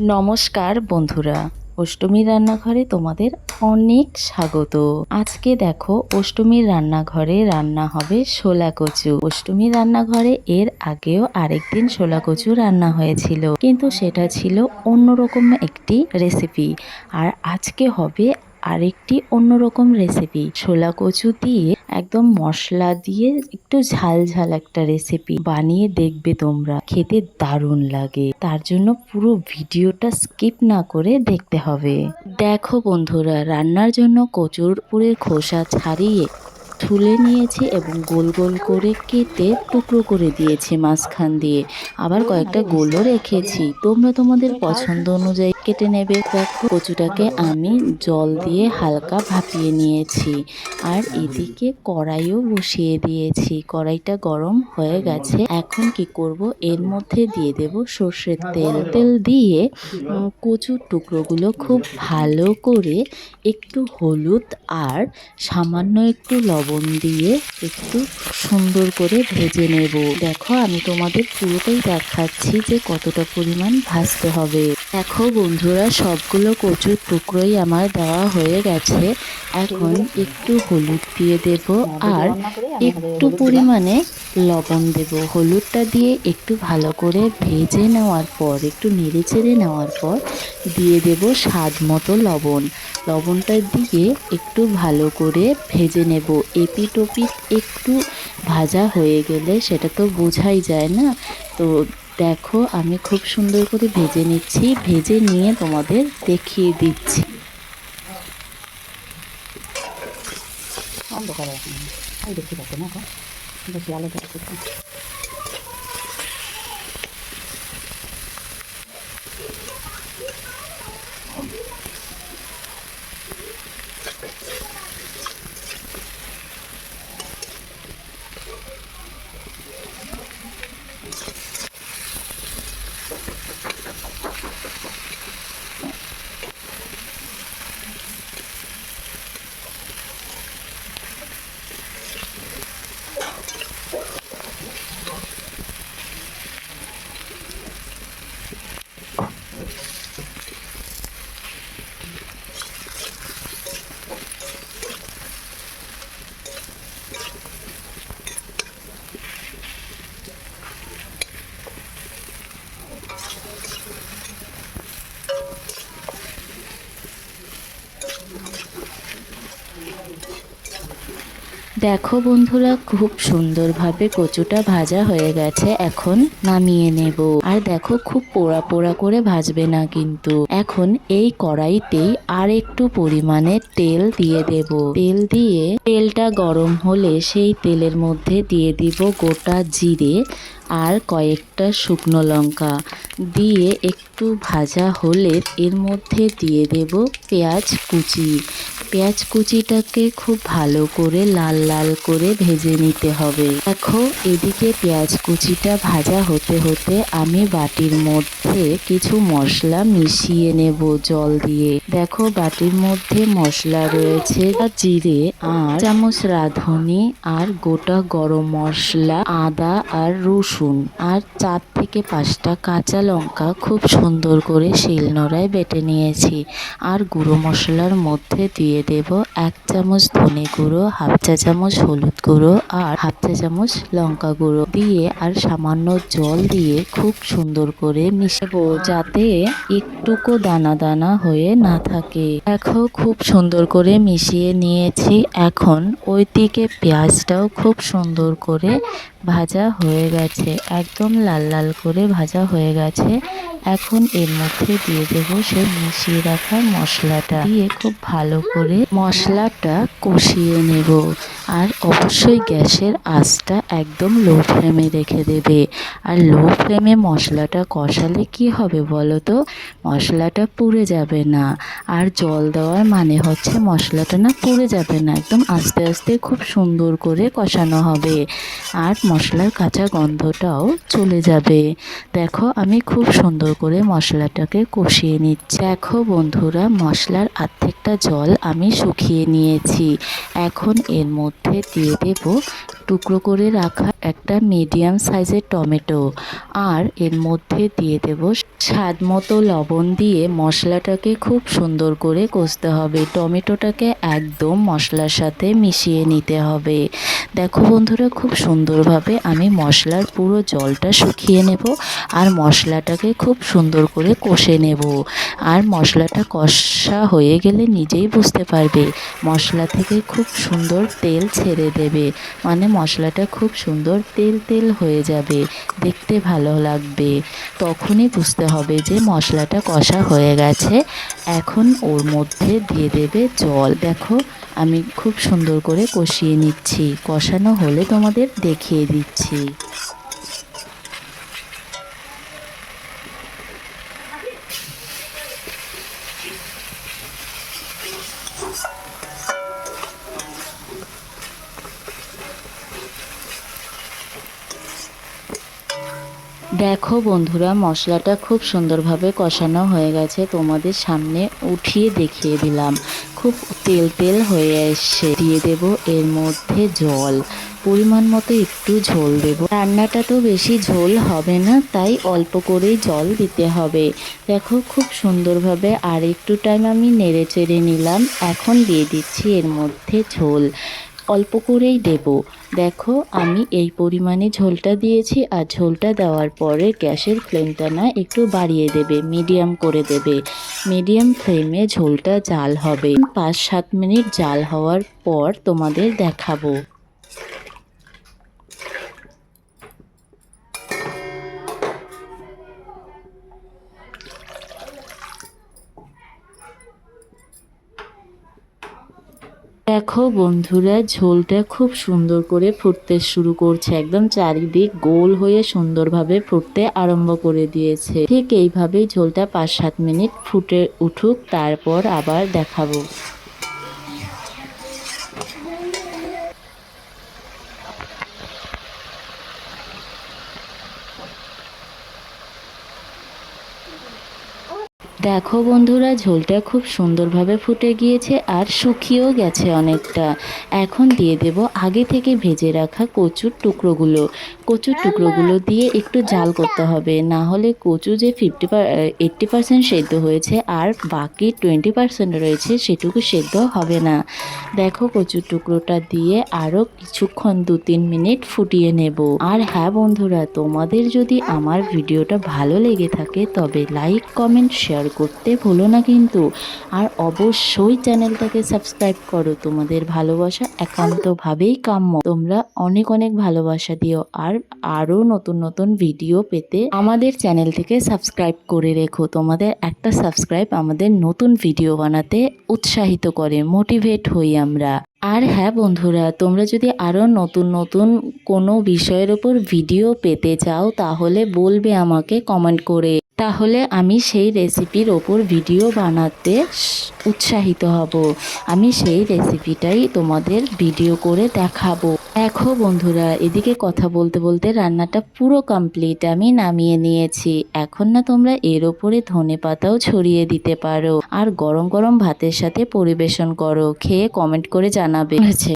নমস্কার বন্ধুরা অষ্টমীর রান্নাঘরে তোমাদের অনেক স্বাগত। আজকে দেখো অষ্টমীর রান্নাঘরে রান্না হবে শোলা কচু। অষ্টমীর রান্নাঘরে এর আগেও আরেকদিন শোলা কচু রান্না হয়েছিল। কিন্তু সেটা ছিল অন্যরকম একটি রেসিপি। আর আজকে হবে আরেকটি অন্যরকম রেসিপি ছোলা কচু দিয়ে একদম মশলা দিয়ে একটু ঝাল ঝাল একটা রেসিপি বানিয়ে দেখবে তোমরা। খেতে দারুণ লাগে। তার জন্য পুরো ভিডিওটা স্কিপ না করে দেখতে হবে। দেখো বন্ধুরা, রান্নার জন্য কচুর পুরের খোসা ছাড়িয়ে তুলে নিয়েছি এবং গোল গোল করে কেটে টুকরো করে দিয়েছি মাঝখান দিয়ে। আবার কয়েকটা গোলও রেখেছি। তোমরা তোমাদের পছন্দ অনুযায়ী কেটে নেবে। দেখো, কচুটাকে আমি জল দিয়ে হালকা ভাপিয়ে নিয়েছি। আর এদিকে কড়াইও বসিয়ে দিয়েছি। কড়াইটা গরম হয়ে গেছে। এখন কি করব? এর মধ্যে দিয়ে দেব সর্ষের তেল। তেল দিয়ে কচুর টুকরোগুলো খুব ভালো করে একটু হলুদ আর সামান্য একটু লবণ দিয়ে একটু সুন্দর করে ভেজে নেব। দেখো, আমি তোমাদের পুরোটাই দেখাচ্ছি যে কতটা পরিমাণ ভাজতে হবে। দেখো বন্ধুরা, সবগুলো কচুর টুকরোই আমার দেওয়া হয়ে গেছে। এখন একটু হলুদ দিয়ে দেব আর একটু পরিমাণে লবণ দেব। হলুদটা দিয়ে একটু ভালো করে ভেজে নেওয়ার পর, একটু নেড়ে চেড়ে নেওয়ার পর দিয়ে দেব স্বাদ মতো লবণ। লবণটা দিয়ে একটু ভালো করে ভেজে নেব। এপিট ওপিট একটু ভাজা হয়ে গেলে সেটা তো বোঝাই যায় না। তো দেখো, আমি খুব সুন্দর করে ভেজে নিচ্ছি। ভেজে নিয়ে তোমাদের দেখিয়ে দিচ্ছি। অন্ধকার এখন ওই না দেখি, আলো দেখো বন্ধুরা, খুব সুন্দরভাবে কচুটা ভাজা হয়ে গেছে, এখন নামিয়ে নেব। আর দেখো, খুব পোড়া পোড়া করে ভাজবে না কিন্তু। এখন এই কড়াইতেই আর একটু পরিমাণে তেল দিয়ে দেব। তেল দিয়ে তেলটা গরম হলে সেই তেলের মধ্যে দিয়ে দিব গোটা জিরে আর কয়েকটা শুকনো লঙ্কা। দিয়ে একটু ভাজা হলে এর মধ্যে দিয়ে দেব পেঁয়াজ কুচি। পেঁয়াজ কুচিটাকে খুব ভালো করে লাল লাল করে ভেজে নিতে হবে। দেখো, এদিকে পেঁয়াজ কুচিটা ভাজা হতে হতে আমি বাটির মধ্যে কিছু মশলা মিশিয়ে নেব জল দিয়ে। দেখো, বাটির মধ্যে মশলা রয়েছে জিরে, আর চামচ রাঁধুনি, আর গোটা গরম মশলা, আদা আর রসুন, আর চার থেকে পাঁচটা কাঁচা লঙ্কা খুব সুন্দর করে শিলনোড়ায় বেটে নিয়েছি, আর গুঁড়ো মশলার মধ্যে দিয়ে দেব এক চামচ ধনে গুঁড়ো, হাফ চা চামচ হলুদ গুঁড়ো আর হাফ চা চামচ লঙ্কা গুঁড়ো দিয়ে আর সামান্য জল দিয়ে খুব সুন্দর করে মিশাবো যাতে একটুকু দানা দানা হয়ে না থাকে। দেখো খুব সুন্দর করে মিশিয়ে নিয়েছি। এখন ওই দিকে পেঁয়াজটাও খুব সুন্দর করে ভাজা হয়ে গেছে, একদম লাল লাল করে ভাজা হয়ে গেছে। এখন এর মধ্যে দিয়ে দেব সে মিশিয়ে রাখা মশলাটা। দিয়ে খুব ভালো করে মশলাটা কষিয়ে নেব। আর অবশ্যই গ্যাসের আঁচটা একদম লো ফ্লেমে রেখে দেবে। আর লো ফ্লেমে মশলাটা কষালে কি হবে বলো তো? মশলাটা পুড়ে যাবে না। আর জল দেওয়ার মানে হচ্ছে মশলাটা না পুড়ে যাবে না, একদম আস্তে আস্তে খুব সুন্দর করে কষানো হবে। আর মশলার কাঁচা গন্ধটাও চলে যাবে। দেখো, আমি খুব সুন্দর করে মশলাটাকে কষিয়ে নিচ্ছি। দেখো বন্ধুরা, মশলার আর্ধেকটা জল আমি শুকিয়ে নিয়েছি। এখন এর মধ্যে দিয়ে দেব টুকরো করে রাখা একটা মিডিয়াম সাইজের টমেটো আর এর মধ্যে দিয়ে দেব স্বাদ মতো লবণ দিয়ে মশলাটাকে খুব সুন্দর করে কষতে হবে। টমেটোটাকে একদম মশলার সাথে মিশিয়ে নিতে হবে। দেখো বন্ধুরা, খুব সুন্দরভাবে আমি মশলার পুরো জলটা শুকিয়ে নেব আর মশলাটাকে খুব সুন্দর করে কষে নেব। আর মশলাটা কষা হয়ে গেলে নিজেই বুঝতে পারবে মশলা থেকে খুব সুন্দর তেল ছেড়ে দেবে। মানে মশলাটা খুব সুন্দর তেল তেল হয়ে যাবে, দেখতে ভালো লাগবে। তখনই বুঝতে হবে যে মশলাটা কষা হয়ে গেছে। এখন ওর মধ্যে দিয়ে দেবে জল। দেখো, আমি খুব সুন্দর করে কষিয়ে নিচ্ছি। কষানো হলে তোমাদের দেখিয়ে দিচ্ছি। দেখো বন্ধুরা, মশলাটা খুব সুন্দরভাবে কষানো হয়ে গেছে। তোমাদের সামনে উঠিয়ে দেখিয়ে দিলাম। খুব তেল তেল হয়ে এসছে। দিয়ে দেব এর মধ্যে জল। পরিমাণ মতো একটু ঝোল দেব। রান্নাটা তো বেশি ঝোল হবে না, তাই অল্প করেই জল দিতে হবে। দেখো খুব সুন্দরভাবে আর একটু টাইম আমি নেড়ে চেড়ে নিলাম। এখন দিয়ে দিচ্ছি এর মধ্যে ঝোল। অল্প করেই দেব। দেখো, আমি এই পরিমাণে ঝোলটা দিয়েছি আর ঝোলটা দেওয়ার পরে গ্যাসের ফ্লেমটা না একটু বাড়িয়ে দেবে, মিডিয়াম করে দেবে। মিডিয়াম ফ্লেমে ঝোলটা জাল হবে। পাঁচ সাত মিনিট জাল হওয়ার পর তোমাদের দেখাবো। দেখো বন্ধুরা, ঝোলটা খুব সুন্দর করে ফুটতে শুরু করছে। একদম চারিদিক গোল হয়ে সুন্দরভাবে ফুটতে আরম্ভ করে দিয়েছে। ঠিক এইভাবেই ঝোলটা পাঁচ সাত মিনিট ফুটে উঠুক, তারপর আবার দেখাবো। দেখো বন্ধুরা, ঝোলটা খুব সুন্দরভাবে ফুটে গিয়েছে আর শুকিয়েও গেছে অনেকটা। এখন দিয়ে দেব আগে থেকে ভেজে রাখা কচুর টুকরোগুলো। কচুর টুকরোগুলো দিয়ে একটু জাল করতে হবে। না হলে কচু যে ফিফটি এইট্টি পার্সেন্ট সেদ্ধ হয়েছে আর বাকি টোয়েন্টি পার্সেন্ট রয়েছে সেটুকু সেদ্ধ হবে না। দেখো কচুর টুকরোটা দিয়ে আরও কিছুক্ষণ দু তিন মিনিট ফুটিয়ে নেব। আর হ্যাঁ বন্ধুরা তোমাদের যদি আমার ভিডিওটা ভালো লেগে থাকে তবে লাইক কমেন্ট শেয়ার করতে ভুলো না কিন্তু। আর অবশ্যই চ্যানেলটাকে সাবস্ক্রাইব করো। তোমাদের ভালোবাসা একান্তভাবেই কাম্য। তোমরা অনেক অনেক ভালোবাসা দিও। আর আরও নতুন নতুন ভিডিও পেতে আমাদের চ্যানেল থেকে সাবস্ক্রাইব করে রেখো। তোমাদের একটা সাবস্ক্রাইব আমাদের নতুন ভিডিও বানাতে উৎসাহিত করে মোটিভেট হই আমরা। আর হ্যাঁ বন্ধুরা, তোমরা যদি আরও নতুন নতুন কোনো বিষয়ের ওপর ভিডিও পেতে চাও, তাহলে বলবে আমাকে কমেন্ট করে। তাহলে আমি সেই রেসিপির ওপর ভিডিও বানাতে উৎসাহিত হব। আমি সেই রেসিপিটাই তোমাদের ভিডিও করে দেখাবো। দেখো বন্ধুরা, এদিকে কথা বলতে বলতে রান্নাটা পুরো কমপ্লিট আমি নামিয়ে নিয়েছি। এখন না তোমরা এর ওপরে ধনে পাতাও ছড়িয়ে দিতে পারো। আর গরম গরম ভাতের সাথে পরিবেশন করো, খেয়ে কমেন্ট করে জানাবে।